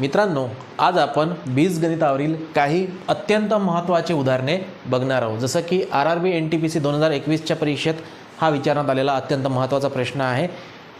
मित्रांनो आज आपण बीजगणितावरील काही अत्यंत महत्त्वाचे उदाहरणे बघणार आहोत. जसं की R R B N T P C दोन हजार एकवीसच्या परीक्षेत हा विचारण्यात आलेला अत्यंत महत्त्वाचा प्रश्न आहे.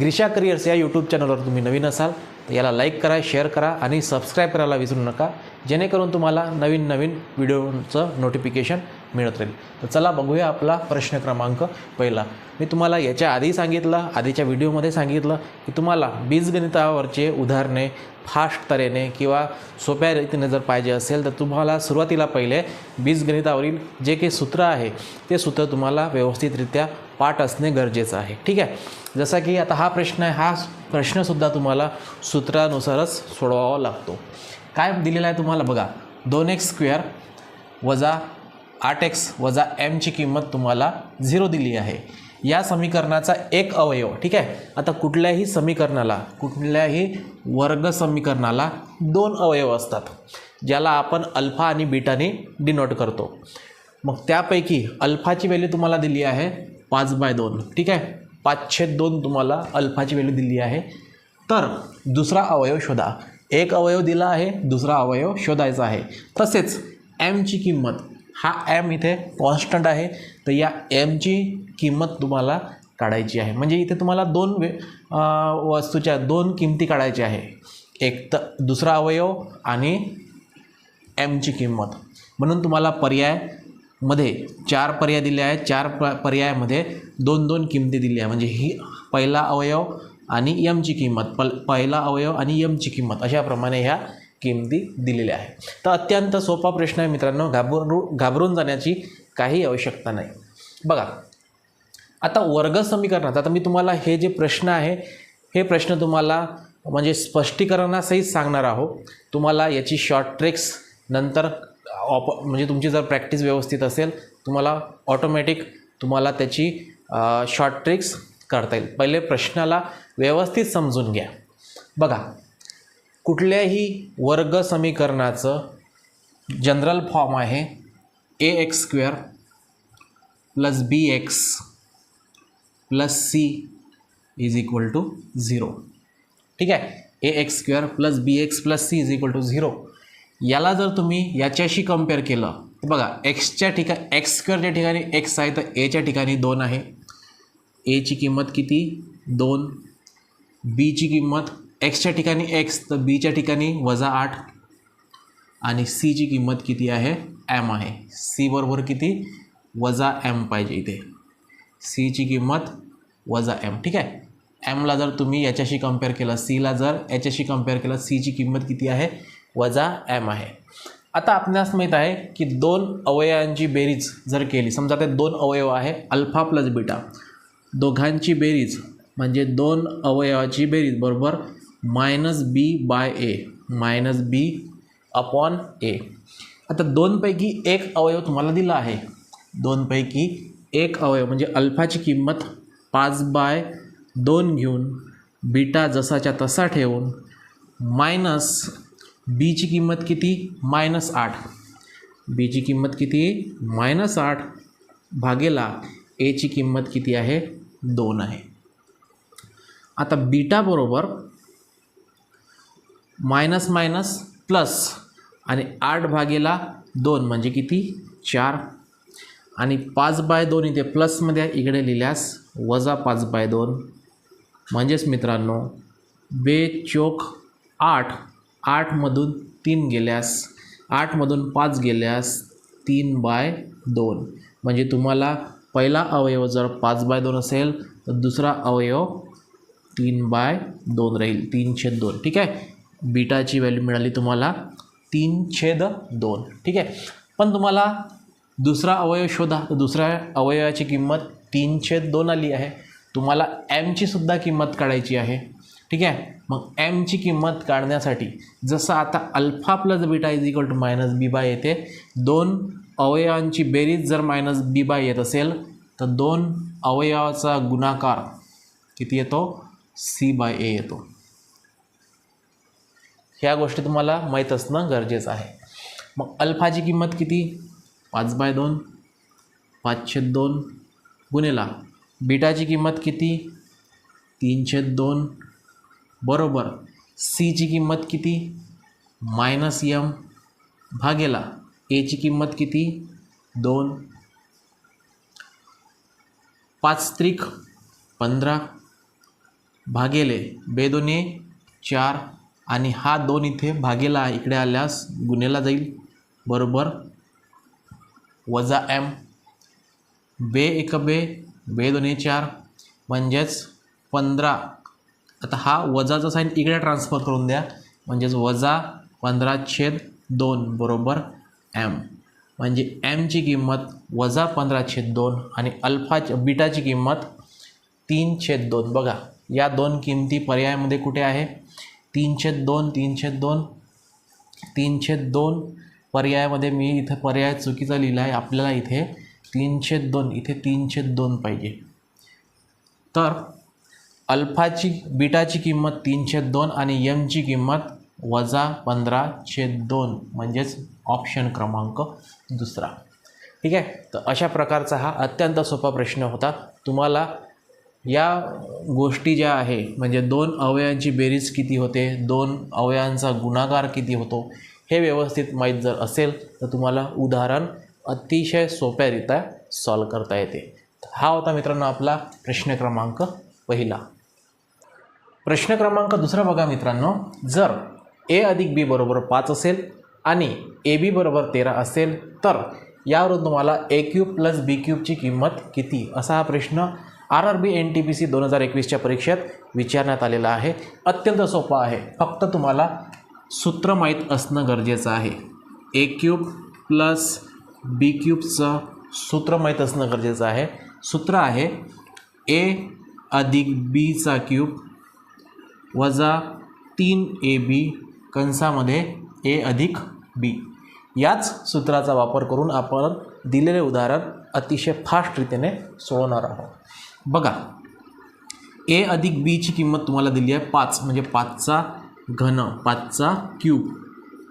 ग्रिशा करिअर्स या यूट्यूब चॅनलवर तुम्ही नवीन असाल तर याला लाईक करा शेअर करा आणि सबस्क्राईब करायला विसरू नका. जेणेकरून तुम्हाला नवीन नवीन व्हिडिओचं नोटिफिकेशन मिळत राहील. तर चला बघूया आपला प्रश्न क्रमांक पहिला. मी तुम्हाला याच्या आधी सांगितलं आधीच्या व्हिडिओमध्ये सांगितलं की तुम्हाला बीजगणितावरचे उदाहरणे फास्ट तऱ्हेने किंवा सोप्या रीतीने जर पाहिजे असेल तर तुम्हाला सुरुवातीला पहिले बीजगणितावरील जे काही सूत्र आहे ते सूत्र तुम्हाला व्यवस्थितरित्या पाठ असणे गरजेचं आहे. ठीक आहे? जसा की आता हा प्रश्न आहे हा प्रश्नसुद्धा तुम्हाला सूत्रानुसारच सोडवावा लागतो. काय दिलेला आहे तुम्हाला? बघा दोन एक्स स्क्वेअर वजा आठ एक्स वजा एमची किंमत तुम्हाला झिरो दिली आहे. या समीकरणाचा एक अवयव ठीक आहे? आता कुठल्याही समीकरणाला कुठल्याही वर्ग समीकरणाला दोन अवयव असतात ज्याला आपण अल्फा आणि बीटाने डिनोट करतो. मग त्यापैकी अल्फाची व्हॅल्यू तुम्हाला दिली आहे पाच बाय दोन ठीक आहे? पाचशे दोन तुम्हाला अल्फाची व्हॅल्यू दिली आहे. तर दुसरा अवयव शोधा. एक अवयव दिला आहे दुसरा अवयव शोधायचा आहे. तसेच एमची किंमत हा एम इथे कॉन्स्टंट आहे. तर या एमची किंमत तुम्हाला काढायची आहे. म्हणजे इथे तुम्हाला दोन वे वस्तूच्या दोन किमती काढायच्या आहे. एक तर दुसरा अवयव आणि एमची किंमत. म्हणून तुम्हाला पर्यायमध्ये चार पर्याय दिले आहेत. चार प पर्यायामध्ये दोन दोन किमती दिली आहे. म्हणजे ही पहिला अवयव आणि यमची किंमत. पल पहिला अवयव आणि यमची किंमत. अशाप्रमाणे ह्या किमती दिलेल्या आहे तर अत्यंत सोपा प्रश्न आहे मित्रांनो घाबरू घाबरून जाण्याची काही आवश्यकता नाही. बघा आता वर्ग समीकरणात आता मी तुम्हाला हे जे प्रश्न आहे हे प्रश्न तुम्हाला म्हणजे स्पष्टीकरणासहित सांगणार आहोत. तुम्हाला याची शॉर्ट ट्रिक्स नंतर ऑप म्हणजे तुमची जर प्रॅक्टिस व्यवस्थित असेल तुम्हाला ऑटोमॅटिक तुम्हाला त्याची शॉर्ट ट्रिक्स करता येईल. पहिले प्रश्नाला व्यवस्थित समजून घ्या. बघा कुठल्याही वर्ग समीकरणाचं जनरल फॉर्म आहे a x square plus b x plus c is equal to zero. ठीक आहे? A x square plus b x plus c is equal to zero. याला जर तुम्ही याच्याशी कंपेअर केलं तर बघा एक्सच्या ठिकाणी एक्स स्क्वेअरच्या ठिकाणी एक्स आहे तर एच्या ठिकाणी दोन आहे. एची किंमत किती? दोन. बीची किंमत एक्सच्या ठिकाणी एक्स तर बीच्या ठिकाणी वजा आठ. आणि सीची किंमत किती आहे? एम आहे. सी बरोबर किती? वजा एम पाहिजे इथे. सीची किंमत वजा एम ठीक आहे? एमला जर तुम्ही याच्याशी कंपेअर केलं सीला जर याच्याशी कंपेअर केलं सीची किंमत किती आहे? वजा एम आहे. आता आपणास माहीत आहे की दोन अवयवांची बेरीज जर केली समजा ते दोन अवयव आहे अल्फा प्लस बीटा. दोघांची बेरीज म्हणजे दोन अवयवाची बेरीज बरोबर? Minus b by a minus b upon a. आता दोनपैकी एक अवयव तुम्हाला दिला आहे. दोनपैकी एक अवयव म्हणजे अल्फाची किंमत पाच बाय दोन घेऊन बीटा जसाच्या तसा ठेवून मायनस बीची किंमत किती? मायनस आठ. बीची किंमत किती? मायनस आठ भागेला एची किंमत किती आहे? दोन आहे. आता बीटा बरोबर मायनस मायनस प्लस आणि आठ भागेला दोन म्हणजे किती? चार. आणि पाच बाय दोन इथे प्लसमध्ये इकडे लिहिल्यास वजा पाच बाय दोन. म्हणजेच मित्रांनो बे चोक आठ. आठमधून तीन गेल्यास आठमधून पाच गेल्यास तीन बाय दोन. म्हणजे तुम्हाला पहिला अवयव जर पाच बाय दोन असेल तर दुसरा अवयव तीन बाय दोन राहील. तीन छेद दोन. ठीक आहे? बीटाची व्हॅल्यू मिळाली तुम्हाला तीन छेद दोन. ठीक आहे? पण तुम्हाला दुसरा अवयव शोधा. तर दुसऱ्या अवयवाची किंमत तीन छेद दोन आली आहे. तुम्हाला एमची सुद्धा किंमत काढायची आहे. ठीक आहे? मग एमची किंमत काढण्यासाठी जसं आता alpha plus beta is equal to minus b by येते. दोन अवयवांची बेरीज जर मायनस बी बाय येत असेल तर दोन अवयवाचा गुणाकार किती येतो? सी बाय ए येतो. ह्या गोष्टी तुम्हाला माहीत असणं गरजेचं आहे. मग अल्फाची किंमत किती? पाच बाय दोन पाचशे दोन गुणेला बीटाची किंमत किती? तीनशे दोन. बरोबर. सीची किंमत किती? मायनस यम भागेला एची किंमत किती? दोन. पाच त्रिक पंधरा भागेले बेदोने चार. आणि हा दोन इथे भागेला इकडे आल्यास गुन्हेला जाईल. बरोबर? वजा एम. बे एक बे बे दोन्ही चार. म्हणजेच पंधरा. आता हा वजाचा साईन इकडे ट्रान्सफर करून द्या. म्हणजेच वजा पंधरा छेद दोन बरोबर? एम. म्हणजे एमची किंमत वजा पंधरा छेद दोन आणि अल्फा बीटाची किंमत तीन छेद दोन. बघा या दोन किमती पर्यायामध्ये कुठे आहे? तीनशे दोन तीनशे दोन तीनशे दोन पर्यायामध्ये मी इथं पर्याय चुकीचा लिहिला आहे आपल्याला इथे तीनशे दोन इथे तीनशे दोन पाहिजे. तर अल्फाची बीटाची किंमत तीनशे दोन आणि यमची किंमत वजा पंधरा छेद दोन म्हणजेच ऑप्शन क्रमांक दुसरा. ठीक आहे? तर अशा प्रकारचा हा अत्यंत सोपा प्रश्न होता. तुम्हाला या गोष्टी ज्या आहे म्हणजे दोन अवयवांची बेरीज किती होते दोन अवयवांचा गुणाकार किती होतो हे व्यवस्थित माहीत जर असेल तर तुम्हाला उदाहरण अतिशय सोप्यारित्या सॉल्व करता येते. हा होता मित्रांनो आपला प्रश्न क्रमांक पहिला. प्रश्न क्रमांक दुसरा बघा मित्रांनो. जर ए अधिक बी बरोबर पाच असेल आणि ए बी बरोबर तेरा असेल तर यावरून तुम्हाला ए क्यूब प्लस बी क्यूबची किंमत किती? असा हा प्रश्न R R B N T P C दोन हजार एकवीसच्या परीक्षेत विचारण्यात आलेला आहे. अत्यंत सोपा आहे. फक्त तुम्हाला सूत्र माहीत असणं गरजेचं आहे. ए क्यूब प्लस बी क्यूबचं सूत्र माहीत असणं गरजेचं आहे. सूत्र आहे ए अधिक बीचा क्यूब वजा तीन ए बी कंसामध्ये ए अधिक बी याच सूत्राचा वापर करून आपण दिलेले उदाहरण अतिशय फास्ट रीतीने सोडवणार आहोत. बघा ए अधिक बीची किंमत तुम्हाला दिली आहे पाच म्हणजे पाचचा घन पाचचा क्यूब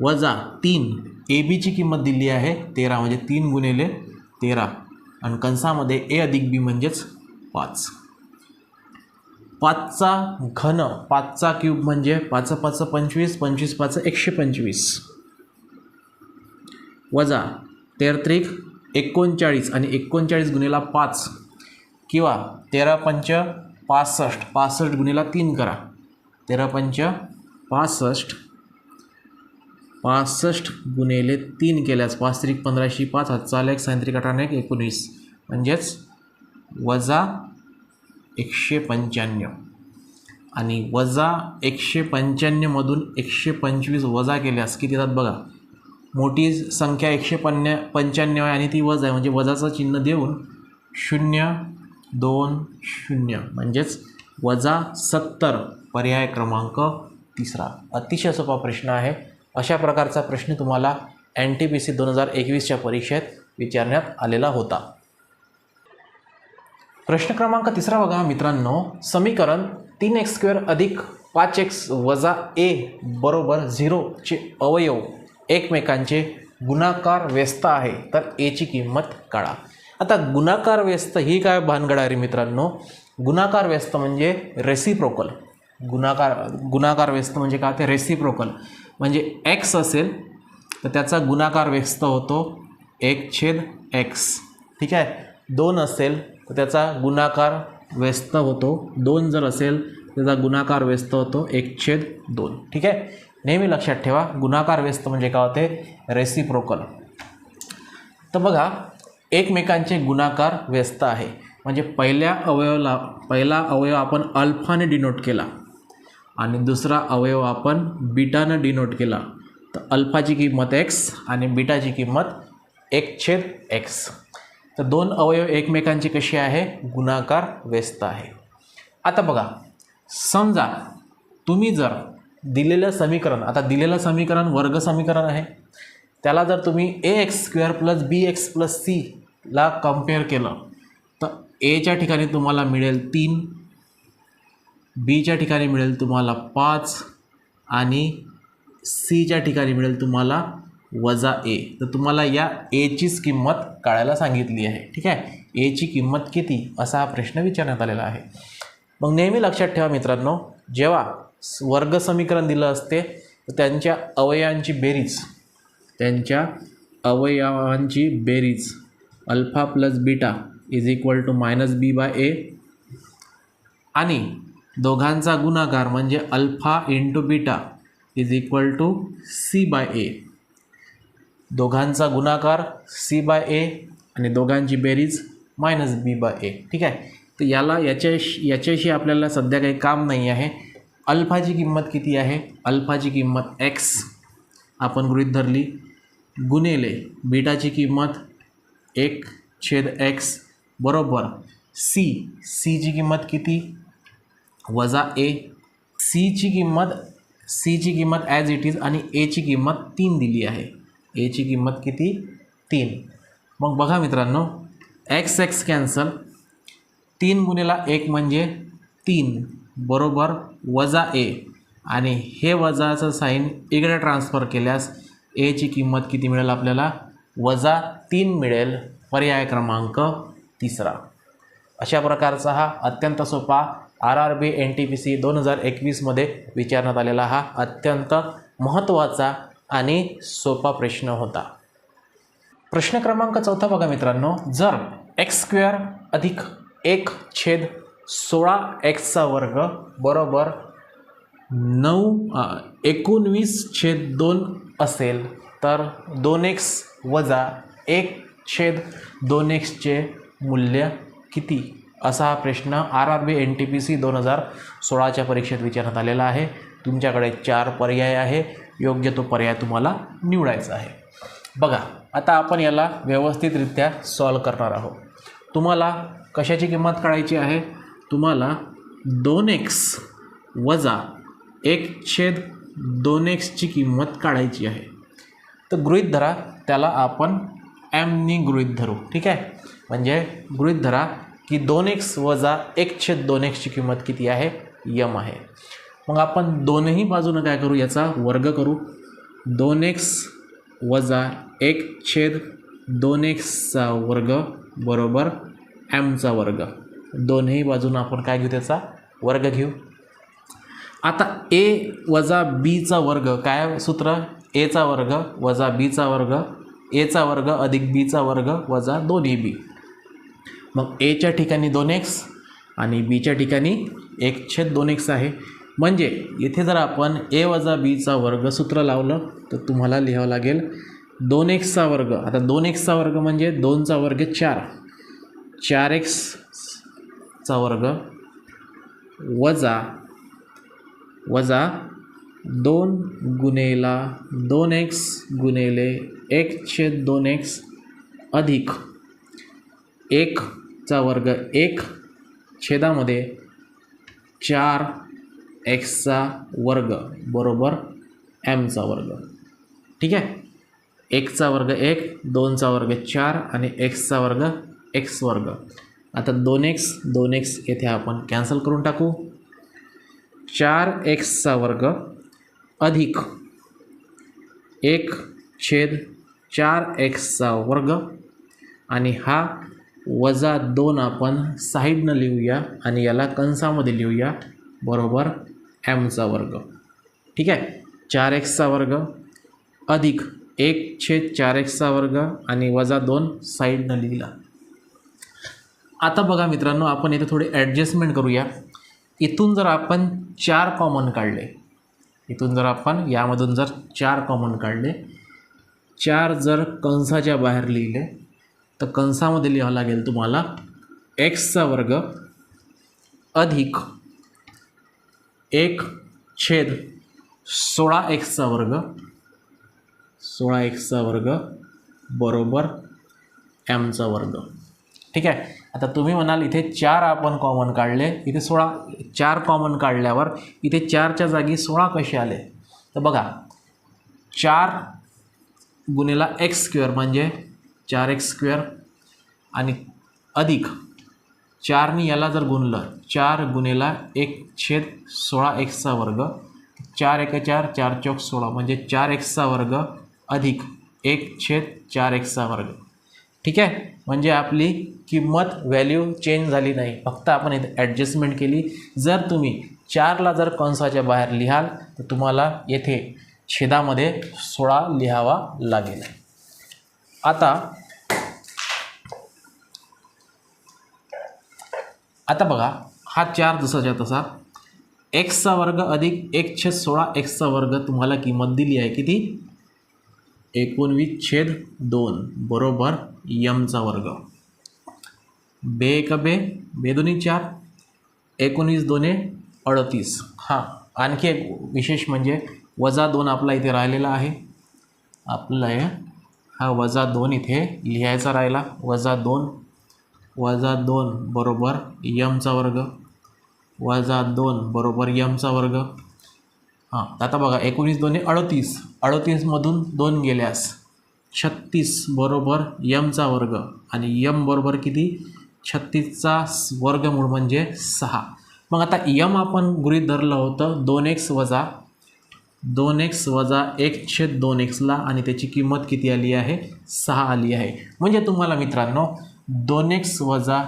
वजा तीन. ए बीची किंमत दिली आहे तेरा म्हणजे तीन गुणेले तेरा. आणि कंसामध्ये ए अधिक बी म्हणजेच पाच. पाचचा घन पाचचा क्यूब म्हणजे पाच पाच पंचवीस पंचवीस पाच एकशे पंचवीस. वजा तेरत्रिक एकोणचाळीस आणि एकोणचाळीस गुन्हेला पाच. किंवा तेरा पंच पासष्ट पासष्ट गुणीला तीन करा. तेरा पंच पासष्ट पासष्ट गुणिले तीन केल्यास पाच त्रिक पंधराशे पाच हजार एक सायंत्रिक अठरा एक एकोणीस. म्हणजेच वजा एकशे पंच्याण्णव. आणि वजा एकशे पंच्याण्णवमधून एकशे पंचवीस वजा केल्यास किती येतात बघा? मोठी संख्या एकशे पन्न्या पंच्याण्णव आहे आणि ती वजा आहे. म्हणजे वजाचं चिन्ह देऊन शून्य दोन शून्य. म्हणजेच वजा सत्तर पर्याय क्रमांक तिसरा. अतिशय सोपा प्रश्न आहे. अशा प्रकारचा प्रश्न तुम्हाला एन टी पी सी दोन हजार एकवीसच्या परीक्षेत विचारण्यात आलेला होता. प्रश्न क्रमांक तिसरा बघा मित्रांनो. समीकरण तीन एक्स स्क्वेअर अधिक पाच एक्स वजा ए बरोबर झिरोचे अवयव एकमेकांचे गुणाकार व्यस्त आहे. तर एची किंमत काढा. आता गुणाकार व्यस्त ही काय भानगड आहे रे मित्रांनो? गुणाकार व्यस्त म्हणजे रेसिप्रोकल गुणाकार गुणाकार व्यस्त म्हणजे काय? ते रेसिप्रोकल म्हणजे एक्स असेल तर त्याचा गुणाकार व्यस्त होतो एक छेद एक्स ठीक आहे? दोन असेल तर त्याचा गुणाकार व्यस्त होतो. दोन जर असेल त्याचा गुणाकार व्यस्त होतो एक छेद दोन. ठीक आहे? नेहमी लक्षात ठेवा गुणाकार व्यस्त म्हणजे काय होते? रेसिप्रोकल तर बघा एकमेकांचे गुणाकार व्यस्त आहे. म्हणजे पहिल्या अवयवाला पहिला अवयव आपण अल्फाने डिनोट केला आणि दुसरा अवयव आपण बीटानं डिनोट केला. तर अल्फाची किंमत एक्स आणि बीटाची किंमत एक छेद एक्स तर दोन अवयव एकमेकांची कशी आहे? गुणाकार व्यस्त आहे. आता बघा समजा तुम्ही जर दिलेलं समीकरण आता दिलेलं समीकरण वर्ग समीकरण आहे. त्याला जर तुम्ही a x square plus b x plus सीला कंपेअर केलं तर एच्या ठिकाणी तुम्हाला मिळेल तीन बीच्या ठिकाणी मिळेल तुम्हाला पाच आणि सीच्या ठिकाणी मिळेल तुम्हाला वजा ए तर तुम्हाला या एचीच किंमत काढायला सांगितली आहे. ठीक आहे? एची किंमत किती? असा हा प्रश्न विचारण्यात आलेला आहे. मग नेहमी लक्षात ठेवा मित्रांनो जेव्हा स- वर्ग समीकरण दिलं असते तर त्यांच्या अवयवांची बेरीज त्यांच्या अवयवांची बेरीज. Alpha plus beta is equal to minus b by a आणि दोघांचा गुणाकार म्हणजे alpha into beta is equal to c by a दोघांचा गुणाकार सी बाय ए आणि दोघांची बेरीज मायनस बी बाय ए ठीक आहे? तर याला याच्याशी याच्याशी आपल्याला सध्या काही काम नाही आहे. अल्फाची किंमत किती आहे? अल्फाची किंमत एक्स आपण गृहीत धरली. गुणेले बीटाची किंमत एक छेद एक्स बरोबर सी सीची किंमत किती? वजा ए सीची किंमत सीची किंमत ॲज इट इज आणि एची किंमत तीन दिली आहे. एची किंमत किती? तीन. मग बघा मित्रांनो एक्स एक्स कॅन्सल तीन गुणिला एक म्हणजे तीन बरोबर वजा ए आणि हे वजाचं साईन इकडे ट्रान्सफर केल्यास एची किंमत किती मिळेल आपल्याला? वजा तीन मिळेल. पर्याय क्रमांक तिसरा. अशा प्रकारचा हा अत्यंत सोपा R R B N T P C दोन हजार एकवीसमध्ये विचारण्यात आलेला हा अत्यंत महत्त्वाचा आणि सोपा प्रश्न होता. प्रश्न क्रमांक चौथा बघा मित्रांनो. जर एक्स स्क्वेअर अधिक एक छेद सोळा एक्सचा वर्ग बरोबर नऊ एकोणवीस छेद दोन असेल तर दोन एक्स वजा एक छेद दोन एक्सचे मूल्य किती? असा हा प्रश्न R R B N T P C दोन हजार सोळाच्या परीक्षेत विचारण्यात आलेला आहे. तुमच्याकडे चार पर्याय आहे. योग्य तो पर्याय तुम्हाला निवडायचा आहे. बघा आता आपण याला व्यवस्थितरित्या सॉल्व करणार आहोत. तुम्हाला कशाची किंमत काढायची आहे? तुम्हाला दोन एक्स वजा एक छेद दोन एक्सची किंमत काढायची आहे. तर गृहीत धरा त्याला आपण एमनी गृहीत धरू ठीक आहे? म्हणजे गृहीत धरा की दोन एक्स वजा एक छेद दोन एक्सची किंमत किती आहे? यम आहे. मग आपण दोनही बाजूनं काय करू? याचा वर्ग करू. दोन एक्स वजा एक छेद दोन एक्सचा वर्ग बरोबर एमचा वर्ग. दोन्ही बाजूनं आपण काय घेऊ त्याचा? वर्ग घेऊ. आता ए वजा बीचा वर्ग काय सूत्र? एचा वर्ग वजा बीचा वर्ग एचा वर्ग अधिक बीचा वर्ग वजा दोन ए बी मग एच्या ठिकाणी दोन एक्स आणि बीच्या ठिकाणी एक छेद दोन एक्स आहे. म्हणजे इथे जर आपण ए वजा बीचा वर्ग सूत्र लावलं तर तुम्हाला लिहावं लागेल दोन एक्सचा वर्ग आता दोन एक्सचा वर्ग म्हणजे दोनचा वर्ग चार. चार एक्सचा वर्ग वजा वजा दोन गुणेला दोन एक्स गुणेले एक छेद दोन एक्स अधिक एकचा वर्ग एक छेदामध्ये चार एक्सचा वर्ग बरोबर एमचा वर्ग. ठीक आहे? एकचा वर्ग एक दोनचा वर्ग चार आणि एक्सचा वर्ग एक्स वर्ग. आता दोन एक्स दोन एक्स येथे आपण कॅन्सल करून टाकू. चार एक्सचा वर्ग अधिक एक छेद चार एक्सचा वर्ग आणि हा वजा दोन आपण साईडनं लिहूया आणि याला कंसामध्ये लिहूया बरोबर एमचा वर्ग. ठीक आहे? चार एक्सचा वर्ग अधिक एक छेद चार एक्सचा वर्ग आणि वजा दोन साईडनं लिहिला. आता बघा मित्रांनो आपण इथे थोडी ॲडजस्टमेंट करूया. इथून जर आपण चार कॉमन काढले इथून जर आपण यामधून जर चार कॉमन काढले चार जर कंसाच्या बाहेर लिहिले तर कंसामध्ये लिहावं लागेल तुम्हाला एक्सचा वर्ग अधिक एक छेद सोळा एक्सचा वर्ग सोळा एक्सचा वर्ग बरोबर एमचा वर्ग. ठीक आहे? आता तुम्ही म्हणाल इथे चार आपण कॉमन काढले. इथे सोळा चार कॉमन काढल्यावर इथे चारच्या जागी सोळा कसे आले? तर बघा चार गुणिला एक्स स्क्वेअर म्हणजे चार एक्स स्क्वेअर आणि अधिक चारनी याला जर गुणलं चार गुन्हेला एक छेद सोळा एक्सचा वर्ग चार एक चार चार चौक सोळा म्हणजे चार एक्सचा वर्ग अधिक एक छेद चार एक्सचा वर्ग. ठीक आहे? म्हणजे आपली किंमत व्हॅल्यू चेंज झाली नाही. फक्त आपण इथे ॲडजस्टमेंट केली. जर तुम्ही चारला जर कंसाच्या बाहेर लिहाल तर तुम्हाला येथे छेदामध्ये सोळा लिहावा लागेल. आता आता बघा हा चार जसाच्या तसा. एक्सचा वर्ग अधिक एक छेद सोळा एक्सचा वर्ग तुम्हाला किंमत दिली आहे किती? एकोणवीस छेद दोन बरोबर यमचा वर्ग. बे एक बे बे दोन्ही चार एकोणीस दोने अडतीस. हां आणखी एक विशेष म्हणजे वजा दोन आपला इथे राहिलेला आहे. आपला हा वजा दोन इथे लिहायचा राहिला. वजा दोन वजा दोन बरोबर यमचा वर्ग. वजा दोन बरोबर यमचा वर्ग. हां आता बघा एकोणीस दोन्ही अडतीस. अडतीसमधून दोन गेल्यास छत्तीस बरोबर यमचा वर्ग. आणि यम बरोबर किती? छत्तीसचा वर्गमूळ म्हणजे सहा. मग आता यम आपण गृहीत धरलं होतं दोन एक्स वजा दोन एक्स वजा एक छेद दोन एक्सला आणि त्याची किंमत किती आली आहे? सहा आली आहे. म्हणजे तुम्हाला मित्रांनो दोन एक्स वजा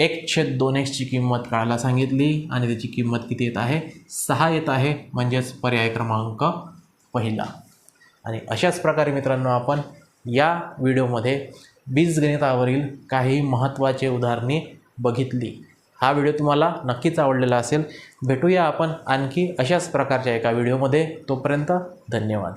एक छेद दोन एक्सची किंमत काढायला सांगितली आणि त्याची किंमत किती येत आहे? सहा येत आहे म्हणजेच पर्याय क्रमांक पहिला. आणि अशाच प्रकारे मित्रांनो आपण या व्हिडिओमध्ये बीजगणितावरील काही महत्त्वाचे उदाहरणे बघितली. हा व्हिडिओ तुम्हाला नक्कीच आवडलेला असेल. भेटूया आपण आणखी अशाच प्रकारच्या एका व्हिडिओमध्ये. तोपर्यंत धन्यवाद.